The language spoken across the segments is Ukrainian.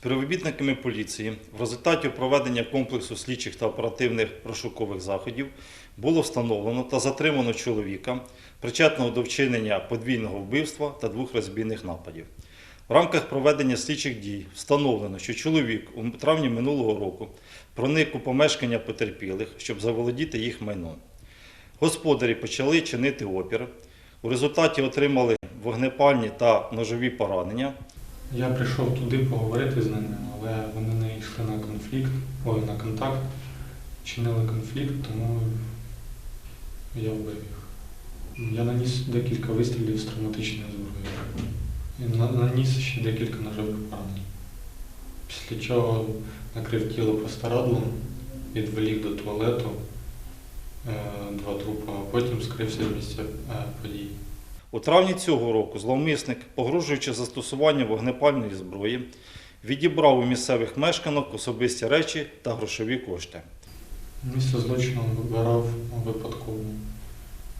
Співробітниками поліції в результаті проведення комплексу слідчих та оперативних розшукових заходів було встановлено та затримано чоловіка, причетного до вчинення подвійного вбивства та двох розбійних нападів. В рамках проведення слідчих дій встановлено, що чоловік у травні минулого року проник у помешкання потерпілих, щоб заволодіти їх майном. Господарі почали чинити опір. У результаті отримали вогнепальні та ножові поранення. Я прийшов туди поговорити з ними, але вони не йшли на конфлікт, ой, на контакт, чинили конфлікт, тому я вбив їх. Я наніс декілька вистрілів з травматичної зброї. І наніс ще декілька ножових поранень. Після чого накрив тіло простирадлом, відволік до туалету е, два трупи, а потім скрився з місця е, події. У травні цього року зловмисник, погрожуючи застосуванням вогнепальної зброї, відібрав у місцевих мешканок особисті речі та грошові кошти. Місце злочину вибирав випадково,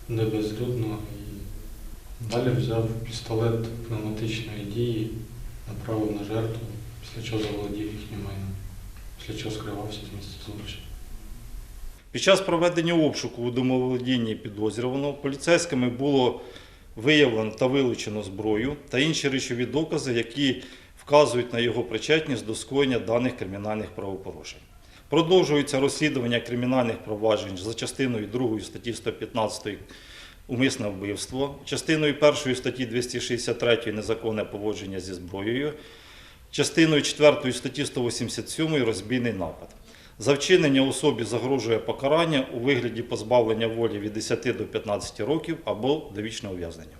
де безлюдно, і далі взяв пістолет пневматичної дії, направив на жертву, після чого заволодів їхнім майном, після чого скривався з місця злочину. Під час проведення обшуку у домоволодінні підозрюваного поліцейськими було виявлено та вилучено зброю та інші речові докази, які вказують на його причетність до скоєння даних кримінальних правопорушень. Продовжується розслідування кримінальних проваджень за частиною 2 статті 115 умисне вбивство, частиною 1 статті 263 незаконне поводження зі зброєю, частиною 4 статті 187 розбійний напад. За вчинення особі загрожує покарання у вигляді позбавлення волі від 10 до 15 років або довічне ув'язнення.